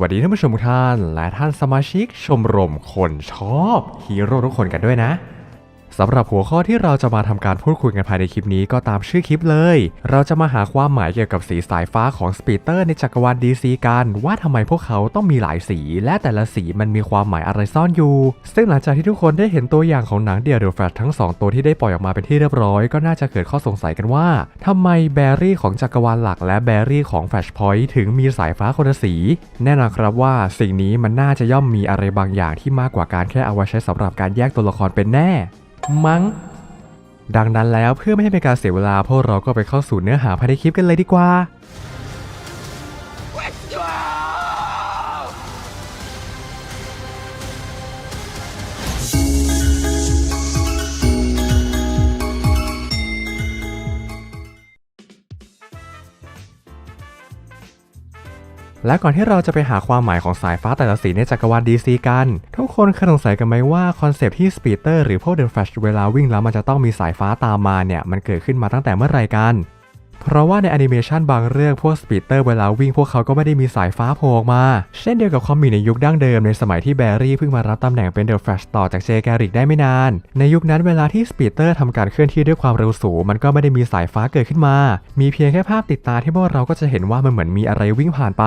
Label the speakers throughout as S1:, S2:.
S1: วัสดีท่านผู้ชมทุกท่าน และท่านสมาชิกชมรมคนชอบฮีโร่ทุกคนกันด้วยนะ สำหรับหัวข้อที่เราจะมาทำการพูดคุยกันภายในคลิปนี้ก็ตามชื่อคลิปเลย เราจะมาหาความหมายเกี่ยวกับสีสายฟ้าของสปีเตอร์ในจักรวาล DC กัน ว่าทำไมพวกเขาต้องมีหลายสี และแต่ละสีมันมีความหมายอะไรซ่อนอยู่ ซึ่งหลังจากที่ทุกคนได้เห็นตัวอย่างของหนังเดียร์เดอะแฟลชทั้งสองตัวที่ได้ปล่อยออกมาเป็นที่เรียบร้อย ก็น่าจะเกิดข้อสงสัยกันว่าทำไมแบรี่ของจักรวาลหลัก และแบรี่ของแฟลชพอยต์ถึงมีสายฟ้าคนละสี แน่นอนครับว่าสิ่งนี้มันน่าจะย่อมมีอะไรบางอย่างที่มากกว่าการแค่เอาไว้ใช้สำหรับการแยกตัวละครเป็นแน่ มั้ง ดังนั้นแล้วเพื่อไม่ให้เป็นการเสียเวลาพวกเราก็ไปเข้าสู่เนื้อหาภายในคลิปกันเลยดีกว่า และก่อนที่เราจะไปหาความหมายของสายฟ้าแต่ละสีในจักรวาล DC กัน ทุกคนเคยสงสัยกันไหมว่าคอนเซปต์ที่สปีเตอร์หรือพวกเดอะแฟชเวลาวิ่งแล้วมันจะต้องมีสายฟ้าตามมาเนี่ยมันเกิดขึ้นมาตั้งแต่เมื่อไหร่กัน เพราะว่าในแอนิเมชันบางเรื่องพวกสปีเตอร์เวลาวิ่งพวกเขาก็ไม่ได้มีสายฟ้าโผล่ออกมา เช่นเดียวกับคอมมิในยุคดั้งเดิมในสมัยที่แบร์รี่เพิ่งมารับตำแหน่งเป็นเดอะแฟลชต่อจากเจแกริกได้ไม่นาน ในยุคนั้นเวลาที่สปีเตอร์ทำการเคลื่อนที่ด้วยความเร็วสูง มันก็ไม่ได้มีสายฟ้าเกิดขึ้นมา มีเพียงแค่ภาพติดตาที่พวกเราก็จะเห็นว่ามันเหมือนมีอะไรวิ่งผ่านไป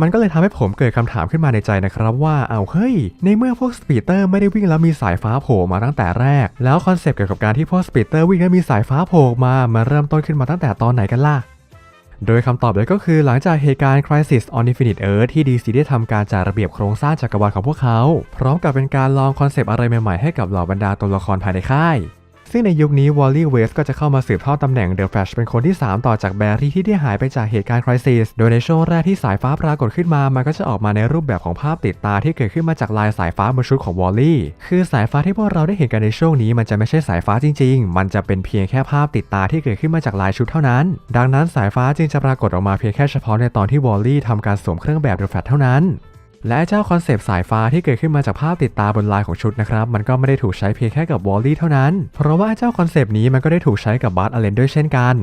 S1: มันก็เลยทำให้ผมเกิดคำถามขึ้นมาในใจนะครับว่าเอาเฮ้ย ในเมื่อพวกสปีเตอร์ไม่ได้วิ่งแล้วมีสายฟ้าโผล่มาตั้งแต่แรก แล้วคอนเซปต์เกี่ยวกับการที่พวกสปีเตอร์วิ่งแล้วมีสายฟ้าโผล่มามาเริ่มต้นขึ้นมาตั้งแต่ตอนไหนกันล่ะโดยคำตอบเลยก็คือหลังจากเหตุการณ์ Crisis on Infinite Earth ที่ DC ได้ทำการจัดระเบียบโครงสร้างจักรวาลของพวกเขา พร้อมกับเป็นการลองคอนเซปต์อะไรใหม่ๆให้กับเหล่าบรรดาตัวละครภายในค่าย ซึ่งในยุคนี้วอลลี่เวสก็จะเข้ามาสืบทอดตำแหน่งเดอะแฟลชเป็นคนที่ 3 ต่อจากแบร์รี่ที่ได้หายไปจากเหตุการณ์คริสิสโดยในช่วงแรกที่สายฟ้าปรากฏขึ้นมา มันก็จะออกมาในรูปแบบของภาพติดตาที่เกิดขึ้นมาจากลายสายฟ้าบนชุดของวอลลี่คือสายฟ้าที่พวกเราได้เห็นกันในช่วงนี้ มันจะไม่ใช่สายฟ้าจริง ๆ มันจะเป็นเพียงแค่ภาพติดตาที่เกิดขึ้นมาจากลายชุดเท่านั้น ดังนั้นสายฟ้าจึงจะปรากฏออกมาเพียงแค่เฉพาะในตอนที่วอลลี่ทำการสวมเครื่องแบบเดอะแฟลชเท่านั้น และเจ้าคอนเซปต์สายฟ้าที่เกิดขึ้นมาจากภาพติดตาบนลายของชุดนะครับมันก็ไม่ได้ถูกใช้เพียงแค่กับวอลลี่เท่านั้น เพราะว่าเจ้าคอนเซปต์นี้มันก็ได้ถูกใช้กับบาร์ตอเลนด้วยเช่นกัน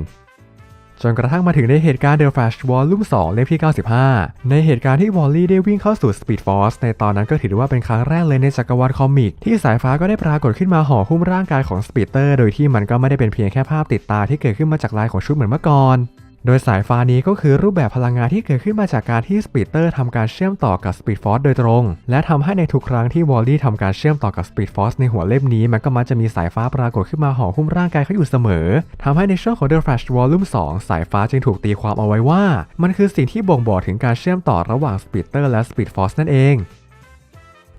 S1: จนกระทั่งมาถึงในเหตุการณ์ The Flash Volume 2 เล่มที่ 95 ในเหตุการณ์ที่วอลลี่ได้วิ่งเข้าสู่ Speed Force ในตอนนั้นก็ถือว่าเป็นครั้งแรกเลยในจักรวาลคอมิก ที่สายฟ้าก็ได้ปรากฏขึ้นมาห่อหุ้มร่างกายของสปีเตอร์โดยที่มันก็ไม่ได้เป็นเพียงแค่ภาพติดตาที่เกิดขึ้นมาจากลายของชุดเหมือนเมื่อก่อน โดยสายฟ้านี้ก็คือรูปแบบพลังงานที่เกิดขึ้นมาจากการที่สปีดเตอร์ทำการเชื่อมต่อกับสปีดฟอร์สโดยตรง และทำให้ในทุกครั้งที่วอลลี่ทำการเชื่อมต่อกับสปีดฟอร์สในหัวเล่มนี้ มันก็มักจะมีสายฟ้าปรากฏขึ้นมาห่อหุ้มร่างกายเขาอยู่เสมอทำให้ในช่วงของ The Flash Volume 2 สายฟ้าจึงถูกตีความเอาไว้ว่า มันคือสิ่งที่บ่งบอกถึงการเชื่อมต่อระหว่างสปีดเตอร์และสปีดฟอร์สนั่นเอง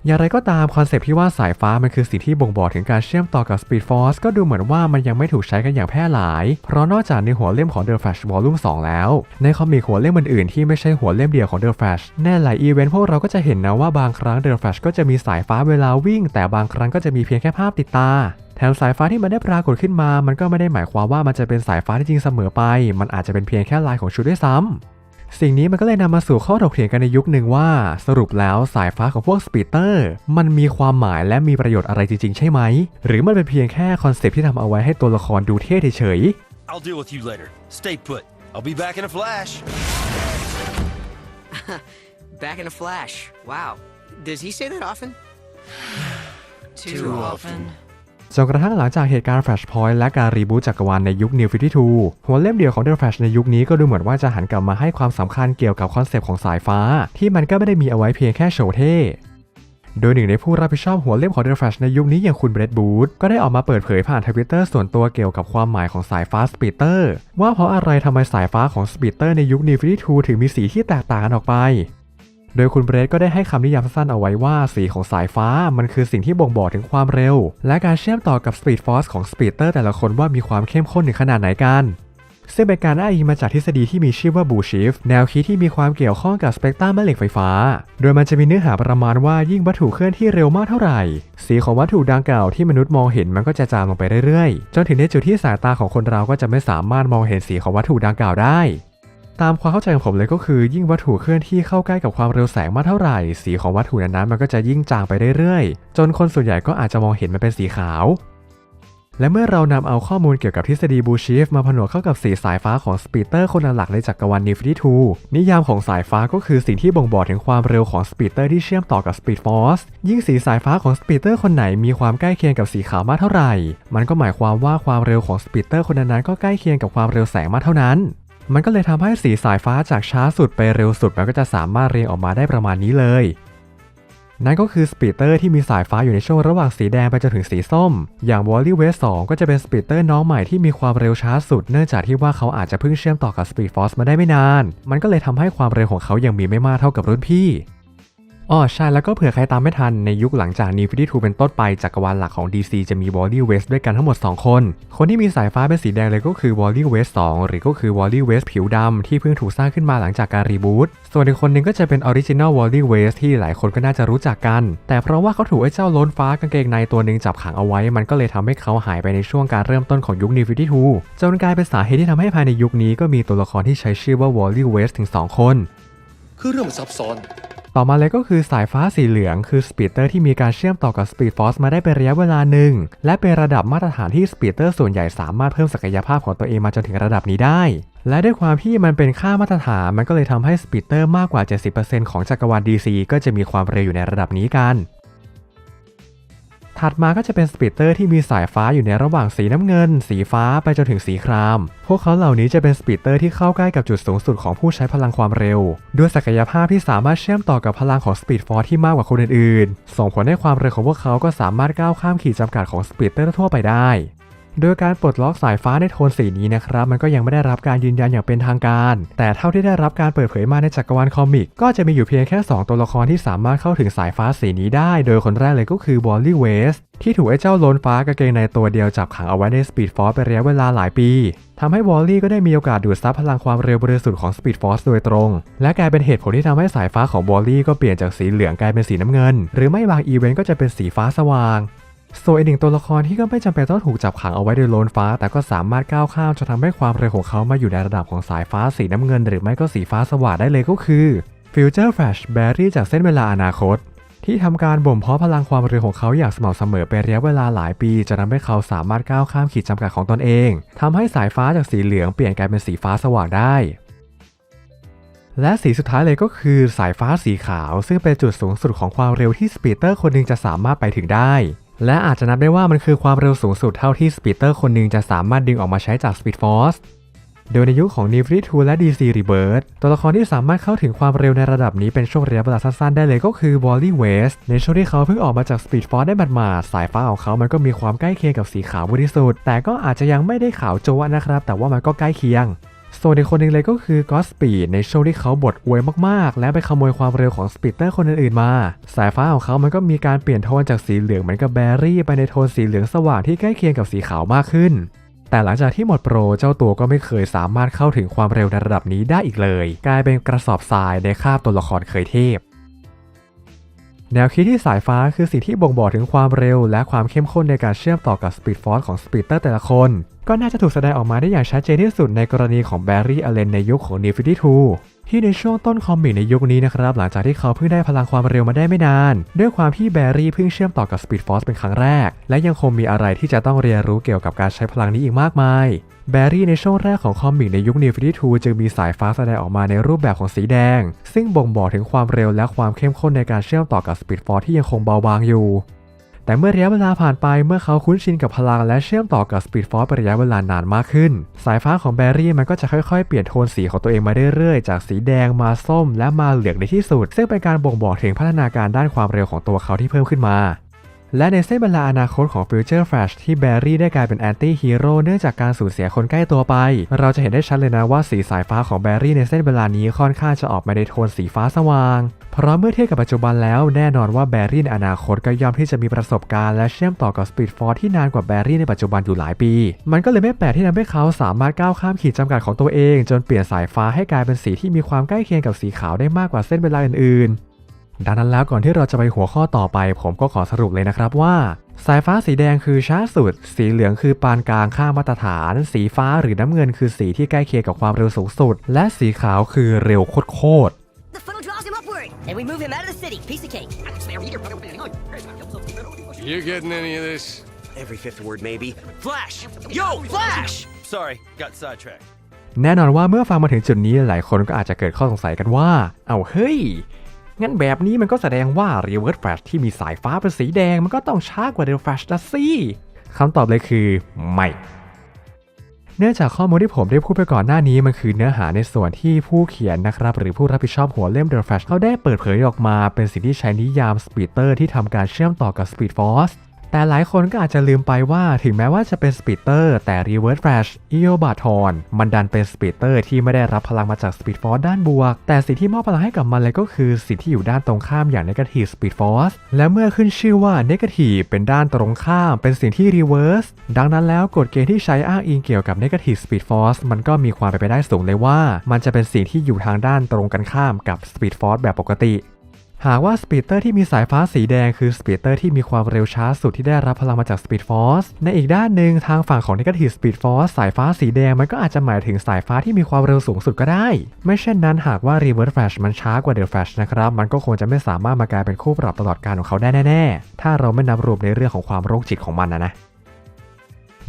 S1: อย่างไรก็ตามคอนเซปต์ที่ว่าสายฟ้ามันคือสิ่งที่บ่งบอกถึงการเชื่อมต่อกับ Speed Force ก็ดูเหมือนว่ามันยังไม่ถูกใช้กันอย่างแพร่หลาย เพราะนอกจากในหัวเล่มของ The Flash Volume 2 แล้ว ในคอมิกหัวเล่มอื่นๆที่ไม่ใช่หัวเล่มเดียวของ The Flash แน่หลายอีเวนต์พวกเราก็จะเห็นนะว่าบางครั้ง The Flash ก็จะมีสายฟ้าเวลาวิ่ง แต่บางครั้งก็จะมีเพียงแค่ภาพติดตาแถมสายฟ้าที่มันได้ปรากฏขึ้นมา มันก็ไม่ได้หมายความว่ามันจะเป็นสายฟ้าที่จริงเสมอไป มันอาจจะเป็นเพียงแค่ลายของชุดด้วยซ้ำ สิ่งนี้มันก็เลยนำมาสู่ข้อถกเถียงกันในยุคหนึ่งว่า สรุปแล้วสายฟ้าของพวกสปีเตอร์ มันมีความหมายและมีประโยชน์อะไรจริงๆ ใช่ไหม หรือมันเป็นเพียงแค่คอนเซปต์ที่ทำเอาไว้ให้ตัวละครดูเท่เฉย
S2: I'll deal with you later. Stay put. I'll be back in a flash.
S3: Back in a flash. Wow. Does he say that often?
S2: Too often.
S1: จนกระทั่งหลังจากเหตุการณ์ Flashpoint และการรีบูตจักรวาลในยุค New 52 หัวเล่มเดียวของ The Flash ในยุคนี้ก็ดูเหมือนว่าจะหันกลับมาให้ความสำคัญเกี่ยวกับคอนเซปต์ของสายฟ้า ที่มันก็ไม่ได้มีเอาไว้เพียงแค่โชว์เท่โดยหนึ่งในผู้รับผิดชอบหัวเล่มของ The Flash ในยุคนี้อย่างคุณเบรดบูธก็ได้ออกมาเปิดเผยผ่านทวิตเตอร์ส่วนตัวเกี่ยวกับความหมายของสายฟ้าสปีเตอร์ว่าเพราะอะไรทำไมสายฟ้าของสปีเตอร์ในยุค New 52 ถึงมีสีที่แตกต่างกันออกไป โดยคุณเบรดก็ได้ให้คำนิยามสั้นๆเอาไว้ว่าสีของสายฟ้ามันคือสิ่งที่บ่งบอกถึงความเร็ว และการเชื่อมต่อกับ Speed Force ของสปีเตอร์แต่ละคนว่ามีความเข้มข้นถึงขนาดไหนกันซึ่งเป็นการอ้างอิงมาจากทฤษฎีที่มีชื่อว่าบูชิฟแนวคิดที่มีความเกี่ยวข้องกับสเปกตรัมแม่เหล็กไฟฟ้า โดยมันจะมีเนื้อหาประมาณว่ายิ่งวัตถุเคลื่อนที่เร็วมากเท่าไหร่ สีของวัตถุดังกล่าวที่มนุษย์มองเห็นมันก็จะจางลงไปเรื่อยๆ จนถึงในจุดที่สายตาของคนเราก็จะไม่สามารถมองเห็นสีของวัตถุดังกล่าวได้ ตามความเข้าใจของผมเลยก็คือ ยิ่งวัตถุเคลื่อนที่เข้าใกล้กับความเร็วแสงมากเท่าไหร่ สีของวัตถุนั้นๆมันก็จะยิ่งจางไปเรื่อยๆ จนคนส่วนใหญ่ก็อาจจะมองเห็นมันเป็นสีขาว และเมื่อเรานำเอาข้อมูลเกี่ยวกับทฤษฎีบูชีฟมาผนวกเข้ากับสีสายฟ้าของสปีดเตอร์คนหลักในจักรวาล Infinity 2นิยามของสายฟ้าก็คือสิ่งที่บ่งบอกถึงความเร็วของสปีดเตอร์ที่เชื่อมต่อกับสปีดฟอร์สยิ่งสีสายฟ้าของสปีดเตอร์คนไหนมีความใกล้เคียงกับสีขาวมากเท่าไหร่ มันก็หมายความว่าความเร็วของสปีดเตอร์คนนั้นๆก็ใกล้เคียงกับความเร็วแสงมากเท่านั้น มันก็เลยทำให้สีสายฟ้าจากช้าสุดไปเร็วสุดมันก็จะสามารถเรียงออกมาได้ประมาณนี้เลย นั่นก็คือสปีดเตอร์ที่มีสายฟ้าอยู่ในช่วงระหว่างสีแดงไปจนถึงสีส้ม อย่างวอลลี่เวส2ก็จะเป็นสปีดเตอร์น้องใหม่ที่มีความเร็วช้าสุด เนื่องจากที่ว่าเขาอาจจะเพิ่งเชื่อมต่อกับสปีดฟอร์สมาได้ไม่นาน มันก็เลยทำให้ความเร็วของเขายังมีไม่มากเท่ากับรุ่นพี่ อ๋อใช่แล้วก็เผื่อใครตามไม่ทันในยุคหลังจาก Infinity 2เป็นต้นไปจักรวาลหลักของ DC จะมี Wally West ด้วยกันทั้งหมด 2 คน คนที่มีสายฟ้าเป็นสีแดงเลยก็คือ Wally West 2 หรือก็คือ Wally West ผิวดำที่เพิ่งถูกสร้างขึ้นมาหลังจากการรีบูตส่วนอีกคนหนึงก็จะเป็น Original Wally West ที่หลายคนก็น่าจะรู้จักกัน แต่เพราะว่าเขาถูกไอ้เจ้าล้นฟ้ากางเกงในตัวหนึ่งจับขังเอาไว้ มันก็เลยทำให้เขาหายไปในช่วงการเริ่มต้นของยุค New 52จนกลายเป็นสาเหตุที่ทำให้ภายในยุคนี้ก็มีตัวละครที่ใช้ชื่อว่า Wally West ถึงสองคน
S4: คือเรื่องซับซ้อน
S1: ต่อมาเลยก็คือสายฟ้าสีเหลืองคือสปีดเตอร์ที่มีการเชื่อมต่อกับสปีดฟอร์สมาได้เป็นระยะเวลาหนึ่ง และเป็นระดับมาตรฐานที่สปีดเตอร์ส่วนใหญ่สามารถเพิ่มศักยภาพของตัวเองมาจนถึงระดับนี้ได้ และด้วยความที่มันเป็นค่ามาตรฐานมันก็เลยทำให้สปีดเตอร์มากกว่า 70%ของจักรวาล DC ก็จะมีความเร็วอยู่ในระดับนี้กัน ถัดมาก็จะเป็นสปิเตอร์ที่มีสายฟ้าอยู่ในระหว่างสีน้ำเงิน สีฟ้าไปจนถึงสีคราม พวกเขาเหล่านี้จะเป็นสปิเตอร์ที่เข้าใกล้กับจุดสูงสุดของผู้ใช้พลังความเร็ว ด้วยศักยภาพที่สามารถเชื่อมต่อกับพลังของสปีดฟอร์ที่มากกว่าคนอื่นๆ ส่งผลให้ความเร็วของพวกเขาก็สามารถก้าวข้ามขีดจำกัดของสปีเตอร์ทั่วไปได้ โดยการปลดล็อกสายฟ้าในโทนสีนี้นะครับมันก็ยังไม่ได้รับการยืนยันอย่างเป็นทางการ แต่เท่าที่ได้รับการเปิดเผยมาในจักรวาลคอมิก ก็จะมีอยู่เพียงแค่ 2 ตัวละครที่สามารถเข้าถึงสายฟ้าสีนี้ได้ โดยคนแรกเลยก็คือ w a l l y West ที่ถูกไอ้เจ้าโลนฟ้ากางเกงในตัวเดียวจับขังเอาไว้ใน Speed Force เป็นระยะเวลาหลายปีทำให้วอลลี่ก็ได้มีโอกาสดูดซับพลังความเร็วบริสุทธิ์ของ Speed Force โดยตรง และกลายเป็นเหตุผลที่ทำให้สายฟ้าของวอลลี่ก็เปลี่ยนจากสีเหลืองกลายเป็นสีน้ำเงิน หรือไม่บางอีเวนต์ก็จะเป็นสีฟ้าสว่าง ส่วนอีกหนึ่งตัวละครที่ก็ไม่จำเป็นต้องถูกจับขังเอาไว้โดยโลนฟ้า แต่ก็สามารถก้าวข้ามจนทำให้ความเร็วของเขามาอยู่ในระดับของสายฟ้าสีน้ำเงิน หรือไม่ก็สีฟ้าสว่างได้เลยก็คือ Future Flash Barry จากเส้นเวลาอนาคต ที่ทำการบ่มเพาะพลังความเร็วของเขาอย่างสม่ำเสมอเป็นระยะเวลาหลายปีจนทำให้เขาสามารถก้าวข้ามขีดจำกัดของตนเองทำให้สายฟ้าจากสีเหลืองเปลี่ยนกลายเป็นสีฟ้าสว่างได้และสีสุดท้ายเลยก็คือสายฟ้าสีขาว ซึ่งเป็นจุดสูงสุดของความเร็วที่สปีดเตอร์คนหนึ่งจะสามารถไปถึงได้ และอาจจะนับได้ว่ามันคือความเร็วสูงสุดเท่าที่สปีดเตอร์คนหนึ่งจะสามารถดึงออกมาใช้จาก Speed Force โดยในยุคของ n i f t y 2และ DC Rebirth ตัวละครที่สามารถเข้าถึงความเร็วในระดับนี้เป็นช่วงระยะเวลาสั้นๆได้เลยก็คือ Wally West ในช่วงที่เขาเพิ่งออกมาจาก Speed Force ได้หมาดๆสายฟ้าของเขามันก็มีความใกล้เคียงกับสีขาวบริสุทธิ์แต่ก็อาจจะยังไม่ได้ขาวโจ๊ะนะครับแต่ว่ามันก็ใกล้เคียง ส่วนอีกคนหนึ่งเลยก็คือกอสปีดในช่วงที่เขาบดอวยมากๆ และไปขโมยความเร็วของสปีดเตอร์คนอื่นๆมา สายฟ้าของเขามันก็มีการเปลี่ยนโทนจากสีเหลืองเหมือนกับแบรี่ ไปในโทนสีเหลืองสว่างที่ใกล้เคียงกับสีขาวมากขึ้น แต่หลังจากที่หมดโปรเจ้าตัวก็ไม่เคยสามารถเข้าถึงความเร็วในระดับนี้ได้อีกเลย กลายเป็นกระสอบทรายในคาบตัวละครเคยเทพ แนวคิดที่สายฟ้าคือสิ่งที่บ่งบอกถึงความเร็ว และความเข้มข้นในการเชื่อมต่อกับสปีดฟอร์สของสปีดเตอร์แต่ละคน ก็น่าจะถูกแสดงออกมาได้อย่างชัดเจนที่สุดในกรณีของแบร์รี่อเลนในยุคของนิฟิตี้ทู ที่ในช่วงต้นคอมิกในยุคนี้นะครับ หลังจากที่เขาเพิ่งได้พลังความเร็วมาได้ไม่นาน ด้วยความที่แบรรี่เพิ่งเชื่อมต่อกับสปีดฟอร์สเป็นครั้งแรก และยังคงมีอะไรที่จะต้องเรียนรู้เกี่ยวกับการใช้พลังนี้อีกมากมายแบรรี่ในช่วงแรกของคอมิกในยุค n i f t y 2จึงมีสายฟ้าแสดงออกมาในรูปแบบของสีแดง ซึ่งบ่งบอกถึงความเร็วและความเข้มข้นในการเชื่อมต่อกับสปีดฟอร์ที่ยังคงเบาบางอยู่ แต่เมื่อระยะเวลาผ่านไปเมื่อเขาคุ้นชินกับพลังและเชื่อมต่อกับสปีดฟอร์เป็นระยะเวลานานมากขึ้น สายฟ้าของแบรี่มันก็จะค่อยๆ เปลี่ยนโทนสีของตัวเองมาเรื่อยๆ จากสีแดงมาส้มและมาเหลืองในที่สุด ซึ่งเป็นการบ่งบอกถึงพัฒนาการด้านความเร็วของตัวเขาที่เพิ่มขึ้นมา และในเส้นเวลาอนาคตของ Future Flash ที่แบร์รี่ได้กลายเป็นแอนตี้ฮีโร่เนื่องจากการสูญเสียคนใกล้ตัวไป เราจะเห็นได้ชัดเลยนะว่าสีสายฟ้าของแบร์รี่ในเส้นเวลานี้ค่อนข้างจะออกมาในโทนสีฟ้าสว่าง เพราะเมื่อเทียบกับปัจจุบันแล้วแน่นอนว่าแบร์รี่ในอนาคตก็ย่อมที่จะมีประสบการณ์และเชื่อมต่อกับ Speed Force ที่นานกว่าแบรี่ในปัจจุบันอยู่หลายปี มันก็เลยไม่แปลกที่ทำให้เขาสามารถก้าวข้ามขีดจำกัดของตัวเอง จนเปลี่ยนสายฟ้าให้กลายเป็นสีที่มีความใกล้เคียงกับสีขาวได้มากกว่าเส้นเวลาอื่นๆ ดังนั้นแล้วก่อนที่เราจะไปหัวข้อต่อไป ผมก็ขอสรุปเลยนะครับว่า สายฟ้าสีแดงคือช้าสุด สีเหลืองคือปานกลางค่ามาตรฐาน สีฟ้าหรือน้ำเงินคือสีที่ใกล้เคียงกับความเร็วสูงสุด และสีขาวคือเร็วโคตร
S5: The funnel draws him upward, and we move him out of the city. Piece of cake.
S4: You getting any of this?
S3: every fifth word, maybe. Flash! Yo, Flash!
S2: Sorry, got sidetracked.
S1: แน่นอนว่าเมื่อฟังมาถึงจุดนี้หลายคนก็อาจจะเกิดข้อสงสัยกันว่า เอาเฮ้ย งั้นแบบนี้มันก็แสดงว่ารีเวิร์สแฟลชที่มีสายฟ้าเป็นสีแดงมันก็ต้องช้ากว่า Real Flash นะสิคำตอบเลยคือไม่เนื่องจากข้อมูลที่ผมได้พูดไปก่อนหน้านี้มันคือเนื้อหาในส่วนที่ผู้เขียนนะครับ หรือผู้รับผิดชอบหัวเล่ม The Flash เขาได้เปิดเผยออกมา เป็นสิ่งที่ใช้นิยามสปีดเตอร์ที่ทำการเชื่อมต่อกับ Speed Force แต่หลายคนก็อาจจะลืมไปว่าถึงแม้ว่าจะเป็นสปีดเตอร์แต่ Reverse Flash e o b a t o n มันดันเป็นสปีดเตอร์ที่ไม่ได้รับพลังมาจาก Speed Force ด้านบวก แต่สิ่งที่มอบพลังให้กับมันเลยก็คือสิ่งที่อยู่ด้านตรงข้ามอย่าง Negative Speed Force และเมื่อขึ้นชื่อว่า Negative เป็นด้านตรงข้าม เป็นสิ่งที่ Reverse ดังนั้นแล้วกฎเกณฑ์ที่ใช้อ้างอิงเกี่ยวกับ Negative Speed Force มันก็มีความเป็นไปได้สูงเลยว่า มันจะเป็นสิ่งที่อยู่ทางด้านตรงกันข้ามกับ Speed Force แบบปกติ หากว่าสปีดเตอร์ที่มีสายฟ้าสีแดงคือสปีดเตอร์ที่มีความเร็วช้าสุดที่ได้รับพลังมาจาก Speed Force ในอีกด้านหนึ่งทางฝั่งของ Negative Speed Force สายฟ้าสีแดงมันก็อาจจะหมายถึงสายฟ้าที่มีความเร็วสูงสุดก็ได้ ไม่เช่นนั้นหากว่า Reverse Flash มันช้ากว่า The Flash นะครับ มันก็คงจะไม่สามารถมากลายเป็นคู่ปรับตลอดการของเขาได้แน่ๆ ถ้าเราไม่นับรวมในเรื่องของความโรคจิตของมันนะนะ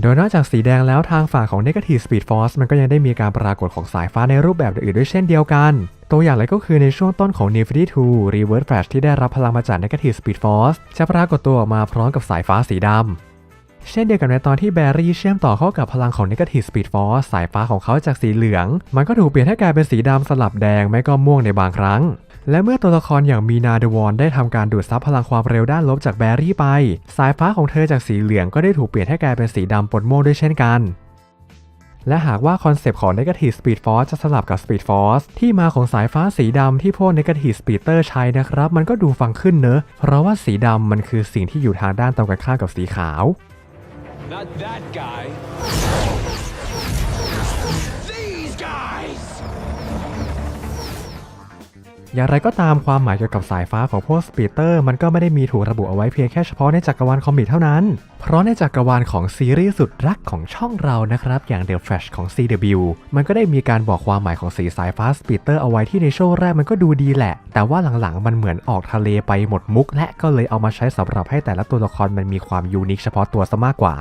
S1: โดยนอกจากสีแดงแล้วทางฝั่งของ Negative Speed Force มันก็ยังได้มีการปรากฏของสายฟ้าในรูปแบบอื่นด้วยเช่นเดียวกัน ตัวอย่างเลยก็คือในช่วงต้นของ Infinity 2 Reverse Flash ที่ได้รับพลังมาจาก Negative Speed Force จะปรากฏตัวออกมาพร้อมกับสายฟ้าสีดำ เช่นเดียวกันในตอนที่แบรี่เชื่อมต่อเข้ากับพลังของ Negative Speed Force สายฟ้าของเขาจากสีเหลือง มันก็ถูกเปลี่ยนให้กลายเป็นสีดำสลับแดงไม่ก็ม่วงในบางครั้งและเมื่อตัวละครอย่างมีนาเดวอนได้ทำการดูดซับพลังความเร็วด้านลบจากแบรี่ไป สายฟ้าของเธอจากสีเหลืองก็ได้ถูกเปลี่ยนให้กลายเป็นสีดำปนม่วงด้วยเช่นกัน และหากว่าคอนเซปต์ของ Negative Speed Force จะสลับกับ Speed Force ที่มาของสายฟ้าสีดำที่พวก Negative Speeder ใช้นะครับ มันก็ดูฟังขึ้นเนอะ เพราะว่าสีดำมันคือสิ่งที่อยู่ทางด้านตรงกันข้ามกับสีขาว
S6: Not that guy.
S1: อย่างไรก็ตามความหมายเกี่ยวกับสายฟ้าของพวกสปีเตอร์มันก็ไม่ได้มีถูกระบุเอาไว้เพียงแค่เฉพาะในจักรวาลคอมิกเท่านั้น เพราะในจักรวาลของซีรีส์สุดรักของช่องเรานะครับ อย่าง The Flash ของ CW มันก็ได้มีการบอกความหมายของสีสายฟ้าสปีเตอร์เอาไว้ที่ในโชว์แรกมันก็ดูดีแหละ แต่ว่าหลังๆมันเหมือนออกทะเลไปหมดมุก และก็เลยเอามาใช้สำหรับให้แต่ละตัวละครมันมีความยูนิคเฉพาะตัวซะมากกว่า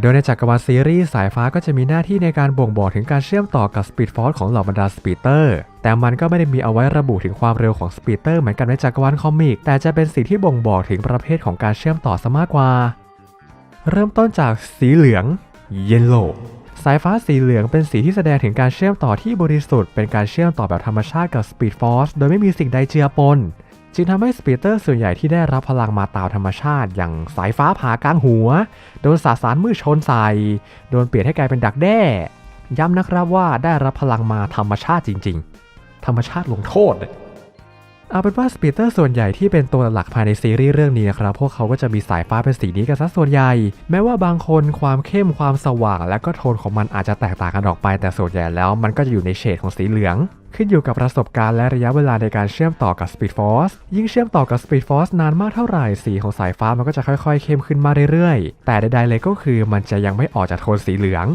S1: โดยในจักรวาลซีรีส์สายฟ้าก็จะมีหน้าที่ในการบ่งบอกถึงการเชื่อมต่อกับสปีดฟอร์สของเหล่าบรรดาสปีดเตอร์แต่มันก็ไม่ได้มีเอาไว้ระบุถึงความเร็วของสปีดเตอร์เหมือนกันในจักรวาลคอมิก แต่จะเป็นสิ่งที่บ่งบอกถึงประเภทของการเชื่อมต่อซะมากกว่า เริ่มต้นจากสีเหลือง Yellow สายฟ้าสีเหลืองเป็นสีที่แสดงถึงการเชื่อมต่อที่บริสุทธิ์เป็นการเชื่อมต่อแบบธรรมชาติกับ Speed Force โดยไม่มีสิ่งใดเจือปน จึงทำให้สปีเตอร์ส่วนใหญ่ที่ได้รับพลังมาตามธรรมชาติอย่างสายฟ้าผ่ากลางหัว โดนสาสารมืดชนใส่ โดนเปลี่ยนให้กลายเป็นดักแด้ ย้ำนะครับว่าได้รับพลังมาธรรมชาติจริง ๆ ธรรมชาติลงโทษ เอาเป็นว่าสปีดเตอร์ส่วนใหญ่ที่เป็นตัวหลักภายในซีรีส์เรื่องนี้นะครับ พวกเขาก็จะมีสายฟ้าเป็นสีนี้กันซะส่วนใหญ่ แม้ว่าบางคนความเข้มความสว่าง และก็โทนของมันอาจจะแตกต่างกันออกไป แต่ส่วนใหญ่แล้วมันก็จะอยู่ในเฉดของสีเหลือง ขึ้นอยู่กับประสบการณ์และระยะเวลาในการเชื่อมต่อกับ Speed Force ยิ่งเชื่อมต่อกับ Speed Force นานมากเท่าไหร่สีของสายฟ้ามันก็จะค่อยๆ เข้มขึ้นมาเรื่อยๆ แต่ใดๆเลยก็คือมันจะยังไม่ออกจากโทนสีเหลือง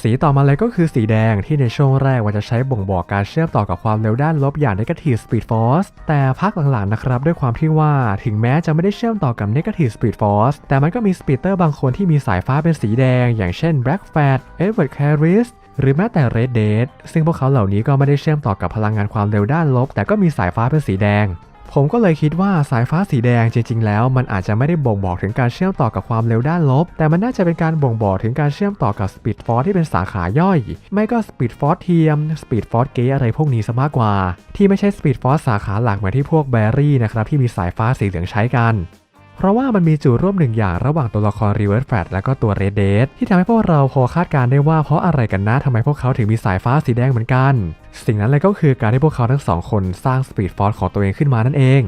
S1: สีต่อมาเลยก็คือสีแดงที่ในช่วงแรกมันจะใช้บ่งบอกการเชื่อมต่อกับความเร็วด้านลบอย่าง Negative Speed Force แต่พักหลังๆนะครับด้วยความที่ว่าถึงแม้จะไม่ได้เชื่อมต่อกับ Negative Speed Force แต่มันก็มีสปีดเตอร์บางคนที่มีสายฟ้าเป็นสีแดง อย่างเช่น Black Fat Edward Carris หรือแม้แต่ Red Dead ซึ่งพวกเขาเหล่านี้ก็ไม่ได้เชื่อมต่อกับพลังงานความเร็วด้านลบ แต่ก็มีสายฟ้าเป็นสีแดง ผมก็เลยคิดว่าสายฟ้าสีแดงจริง ๆ แล้ว มันอาจจะไม่ได้บ่งบอกถึงการเชื่อมต่อกับความเร็วด้านลบ แต่มันน่าจะเป็นการบ่งบอกถึงการเชื่อมต่อกับสปีดฟอร์ที่เป็นสาขาย่อย ไม่ก็สปีดฟอร์เทียมสปีดฟอร์ทเกอะไรพวกนี้ซะมากกว่า ที่ไม่ใช่สปีดฟอร์สาขาหลักเหมือนที่พวกแบรี่นะครับที่มีสายฟ้าสีเหลืองใช้กัน เพราะว่ามันมีจุดร่วมหนึ่งอย่างระหว่างตัวละคร Reverse Flash และก็ตัว Red Dead ที่ทำให้พวกเราพอคาดการณ์ได้ว่าเพราะอะไรกันนะทำไมพวกเขาถึงมีสายฟ้าสีแดงเหมือนกัน สิ่งนั้นเลยก็คือการที่พวกเขาทั้งสองคนสร้าง Speed Force ของตัวเองขึ้นมานั่นเอง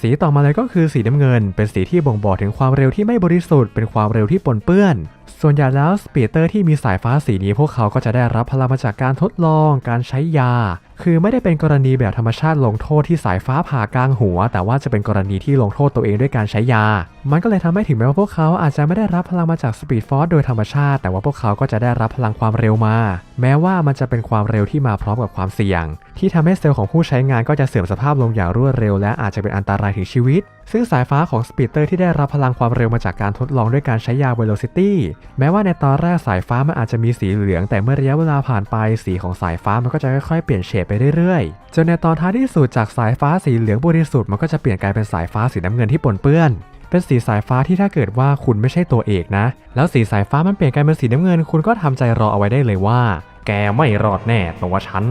S1: สีต่อมาเลยก็คือสีน้ำเงิน เป็นสีที่บ่งบอกถึงความเร็วที่ไม่บริสุทธิ์เป็นความเร็วที่ปนเปื้อน ส่วนใหญ่แล้วสปีดเตอร์ที่มีสายฟ้าสีนี้พวกเขาก็จะได้รับพลังมาจากการทดลอง การใช้ยา คือไม่ได้เป็นกรณีแบบธรรมชาติลงโทษที่สายฟ้าผ่ากลางหัว แต่ว่าจะเป็นกรณีที่ลงโทษตัวเองด้วยการใช้ยา มันก็เลยทำให้ถึงแม้ว่าพวกเขาอาจจะไม่ได้รับพลังมาจากสปีดฟอร์โดยธรรมชาติ แต่ว่าพวกเขาก็จะได้รับพลังความเร็วมา แม้ว่ามันจะเป็นความเร็วที่มาพร้อมกับความเสี่ยง ที่ทำให้เซลล์ของผู้ใช้งานก็จะเสื่อมสภาพลงอย่างรวดเร็ว และอาจจะเป็นอันตรายถึงชีวิตซึ่งสายฟ้าของสปีดเตอร์ที่ได้รับพลังความเร็วมาจากการทดลองด้วยการใช้ยา Velocity แม้ว่าในตอนแรกสายฟ้ามันอาจจะมีสีเหลือง แต่เมื่อระยะเวลาผ่านไปสีของสายฟ้ามันก็จะค่อยๆเปลี่ยนเฉดไปเรื่อยๆ จนในตอนท้ายที่สุดจากสายฟ้าสีเหลืองบริสุทธิ์มันก็จะเปลี่ยนกลายเป็นสายฟ้าสีน้ำเงินที่ปนเปื้อนเป็นสีสายฟ้าที่ถ้าเกิดว่าคุณไม่ใช่ตัวเอกนะ แล้วสีสายฟ้ามันเปลี่ยนกลายเป็นสีน้ำเงิน คุณก็ทำใจรอเอาไว้ได้เลยว่า แกไม่รอดแน่ตัวฉัน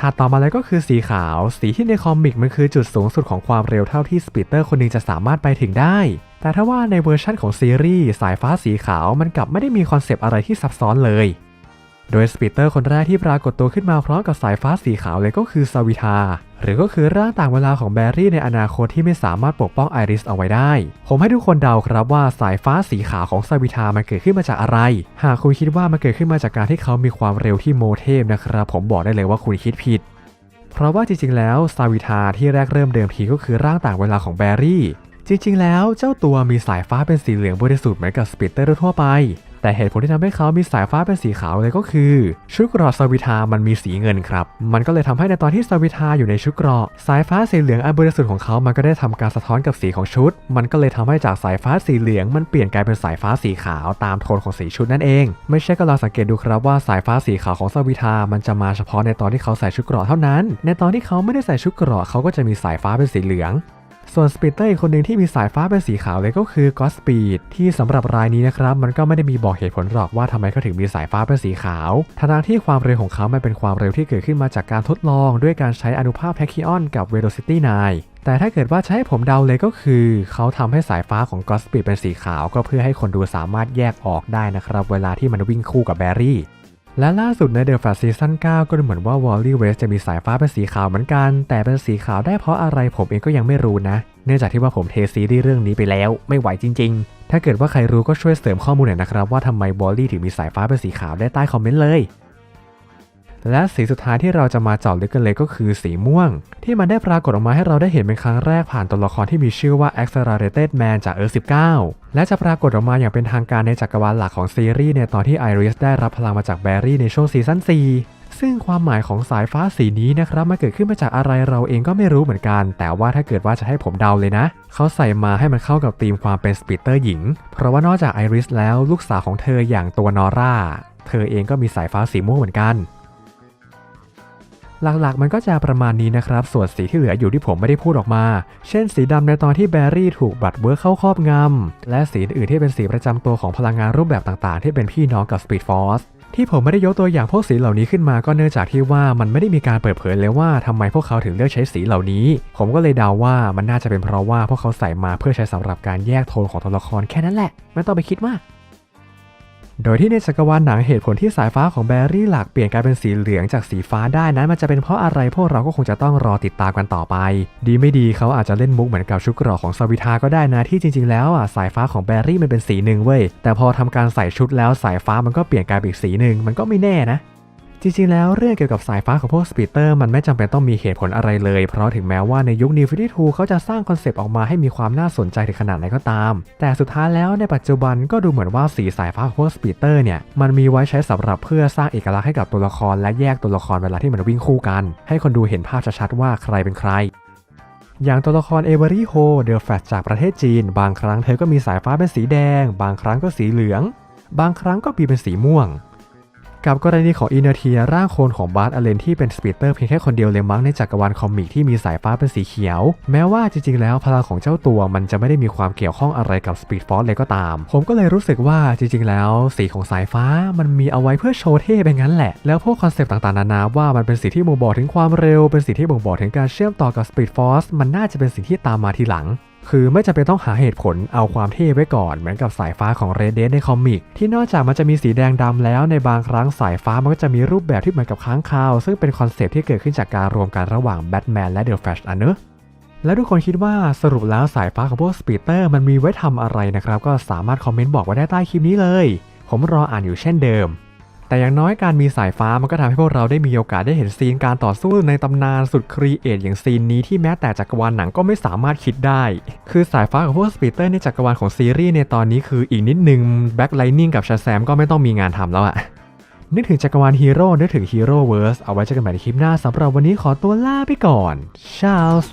S1: ถัดต่อมาเลยก็คือสีขาว สีที่ในคอมิกมันคือจุดสูงสุดของความเร็วเท่าที่สปีดเตอร์คนหนึงจะสามารถไปถึงได้ แต่ถ้าว่าในเวอร์ชั่นของซีรีส์สายฟ้าสีขาวมันกลับไม่ได้มีคอนเซปต์อะไรที่ซับซ้อนเลย โดยสปีดเตอร์คนแรกที่ปรากฏตัวขึ้นมาพร้อมกับสายฟ้าสีขาวเลยก็คือซาวิทา หรือก็คือร่างต่างเวลาของแบรรี่ในอนาคตที่ไม่สามารถปกป้องไอริสเอาไว้ได้ ผมให้ทุกคนเดาครับว่าสายฟ้าสีขาวของซาวิทามันเกิดขึ้นมาจากอะไร หากคุณคิดว่ามันเกิดขึ้นมาจากการที่เขามีความเร็วที่โมเทพนะครับผมบอกได้เลยว่าคุณคิดผิด เพราะว่าจริงๆ แล้วซาวิทาที่แรกเริ่มเดิมทีก็คือร่างต่างเวลาของแบรรี่จริงๆ แล้วเจ้าตัวมีสายฟ้าเป็นสีเหลืองบริสุทธิ์เหมือนกับสปิเตอร์ทั่วไป แต่เหตุผลที่ทำให้เขามีสายฟ้าเป็นสีขาวเลยก็คือ ชุดเกราะซาวิทามันมีสีเงินครับ มันก็เลยทำให้ในตอนที่ซาวิทาอยู่ในชุดเกราะสายฟ้าสีเหลืองอันบริสุทธิ์ของเขามันก็ได้ทำการสะท้อนกับสีของชุด มันก็เลยทำให้จากสายฟ้าสีเหลืองมันเปลี่ยนกลายเป็นสายฟ้าสีขาวตามโทนของสีชุดนั่นเอง ไม่ใช่ก็ลองสังเกตดูครับว่าสายฟ้าสีขาวของซาวิทามันจะมาเฉพาะในตอนที่เขาใส่ชุดเกราะเท่านั้น ในตอนที่เขาไม่ได้ใส่ชุดเกราะเขาก็จะมีสายฟ้าเป็นสีเหลือง ส่วนสปีดเตอร์อีกคนหนึ่งที่มีสายฟ้าเป็นสีขาวเลยก็คือก็สปีดที่สำหรับรายนี้นะครับมันก็ไม่ได้มีบอกเหตุผลหรอกว่าทำไมเขาถึงมีสายฟ้าเป็นสีขาวทั้งที่ความเร็วของเขามันเป็นความเร็วที่เกิดขึ้นมาจากการทดลอง ด้วยการใช้อนุภาคแพคคิออนกับ Velocity 9แต่ถ้าเกิดว่าให้ผมเดาเลยก็คือ เขาทำให้สายฟ้าของก็สปีดเป็นสีขาว ก็เพื่อให้คนดูสามารถแยกออกได้นะครับ เวลาที่มันวิ่งคู่กับแบร์รี่ และล่าสุดใน The Flash Season 9ก็ดูเหมือนว่า Wally West จะมีสายฟ้าเป็นสีขาวเหมือนกัน แต่เป็นสีขาวได้เพราะอะไรผมเองก็ยังไม่รู้นะ เนื่องจากที่ว่าผมเทซีรีส์เรื่องนี้ไปแล้ว ไม่ไหวจริง ๆ ถ้าเกิดว่าใครรู้ก็ช่วยเสริมข้อมูลหน่อยนะครับว่าทำไม Wally ถึงมีสายฟ้าเป็นสีขาวได้ใต้คอมเมนต์เลย และสีสุดท้ายที่เราจะมาเจาะลึกกันเลยก็คือสีม่วง ที่มันได้ปรากฏออกมาให้เราได้เห็นเป็นครั้งแรกผ่านตัวละครที่มีชื่อว่า Accelerated Man จาก Earth 19 และจะปรากฏออกมาอย่างเป็นทางการในจักรวาลหลักของซีรีส์ในตอนที่ไอริสได้รับพลังมาจากแบร์รี่ในช่วงซีซั่น4ซึ่งความหมายของสายฟ้าสีนี้นะครับมันเกิดขึ้นมาจากอะไรเราเองก็ไม่รู้เหมือนกัน แต่ว่าถ้าเกิดว่าจะให้ผมเดาเลยนะ เขาใส่มาให้มันเข้ากับธีมความเป็นสปีดเตอร์หญิง เพราะว่านอกจากไอริสแล้วลูกสาวของเธออย่างตัวนอร่า เธอเองก็มีสายฟ้าสีม่วงเหมือนกัน หลักๆ มันก็จะประมาณนี้นะครับ ส่วนสีที่เหลืออยู่ที่ผมไม่ได้พูดออกมา เช่นสีดำในตอนที่แบร์รี่ถูกบัตเวิร์เข้าครอบงำและสีอื่นที่เป็นสีประจำตัวของพลังงานรูปแบบต่างๆ ที่เป็นพี่น้องกับ Speed Force ที่ผมไม่ได้ยกตัวอย่างพวกสีเหล่านี้ขึ้นมาก็เนื่องจากที่ว่ามันไม่ได้มีการเปิดเผยเลยว่าทำไมพวกเขาถึงเลือกใช้สีเหล่านี้ ผมก็เลยเดาว่ามันน่าจะเป็นเพราะว่าพวกเขาใส่มาเพื่อใช้สำหรับการแยกโทนของตัวละครแค่นั้นแหละไม่ต้องไปคิดมาก โดยที่ในจักรวาลหนังเหตุผลที่สายฟ้าของแบร์รี่หลักเปลี่ยนกลายเป็นสีเหลืองจากสีฟ้าได้นั้นมันจะเป็นเพราะอะไรพวกเราก็คงจะต้องรอติดตามกันต่อไป ดีไม่ดีเขาอาจจะเล่นมุกเหมือนกับชุดเกราะของซาวิทาก็ได้นะที่จริง ๆ แล้วอะสายฟ้าของแบร์รี่มันเป็นสีหนึ่งเว้ยแต่พอทำการใส่ชุดแล้วสายฟ้ามันก็เปลี่ยนกลายเป็นอีกสีหนึ่งมันก็ไม่แน่นะ จริงๆ แล้วเรื่องเกี่ยวกับสายฟ้าของพวกสปีเตอร์มันไม่จำเป็นต้องมีเหตุผลอะไรเลย เพราะถึงแม้ว่าในยุค New 52เขาจะสร้างคอนเซปต์ออกมาให้มีความน่าสนใจถึงขนาดไหนก็ตาม แต่สุดท้ายแล้วในปัจจุบันก็ดูเหมือนว่าสีสายฟ้าของพวกสปีเตอร์เนี่ยมันมีไว้ใช้สำหรับเพื่อสร้างเอกลักษณ์ให้กับตัวละครและแยกตัวละครเวลาที่มันวิ่งคู่กัน ให้คนดูเห็นภาพชัดๆว่าใครเป็นใครอย่างตัวละครเอเวอรี่โฮเดลแฟชจากประเทศจีน บางครั้งเธอก็มีสายฟ้าเป็นสีแดง บางครั้งก็สีเหลือง บางครั้งก็มีเป็นสีม่วง กับกรณีของอินเนอร์เทียร่างโคลนของบาร์ตอเลนที่เป็นสปีดเตอร์เพียงแค่คนเดียวเลยมั้งในจักรวาลคอมิกที่มีสายฟ้าเป็นสีเขียว แม้ว่าจริงๆ แล้วพลังของเจ้าตัวมันจะไม่ได้มีความเกี่ยวข้องอะไรกับสปีดฟอร์เลยก็ตาม ผมก็เลยรู้สึกว่าจริงๆ แล้ว สีของสายฟ้ามันมีเอาไว้เพื่อโชว์เท่ไปงั้นแหละ แล้วพวกคอนเซปต์ต่างๆ นานาว่ามันเป็นสีที่บ่งบอกถึงความเร็ว เป็นสีที่บ่งบอกถึงการเชื่อมต่อกับสปีดฟอร์มันน่าจะเป็นสิ่งที่ตามมาทีหลัง คือไม่จำเป็นต้องหาเหตุผลเอาความเท่ไว้ก่อนเหมือนกับสายฟ้าของเรเดนในคอมิกที่นอกจากมันจะมีสีแดงดำแล้วในบางครั้งสายฟ้ามันก็จะมีรูปแบบที่เหมือนกับค้างคาว ซึ่งเป็นคอนเซปที่เกิดขึ้นจากการรวมกันระหว่างแบทแมนและเดอะแฟลชอะเนอะแล้วทุกคนคิดว่าสรุปแล้วสายฟ้าของพวกสปีเตอร์มันมีไว้ทำอะไรนะครับ ก็สามารถคอมเมนต์บอกไว้ได้ใต้คลิปนี้เลย ผมรออ่านอยู่เช่นเดิม แต่อย่างน้อยการมีสายฟ้ามันก็ทำให้พวกเราได้มีโอกาสได้เห็นซีนการต่อสู้ในตำนานสุดครีเอทอย่างซีนนี้ที่แม้แต่จักรวาลหนังก็ไม่สามารถคิดได้ คือสายฟ้าของพวกสปีเตอร์ในจักรวาลของซีรีส์ในตอนนี้คืออีกนิดนึงแบ็คไลนิ่งกับชาแซมก็ไม่ต้องมีงานทำแล้วอะนึกถึงจักรวาลฮีโร่นึกถึงฮีโร่เวิร์สเอาไว้เจอกันใหม่ในคลิปหน้าสำหรับวันนี้ขอตัวลาไปก่อนชาลส์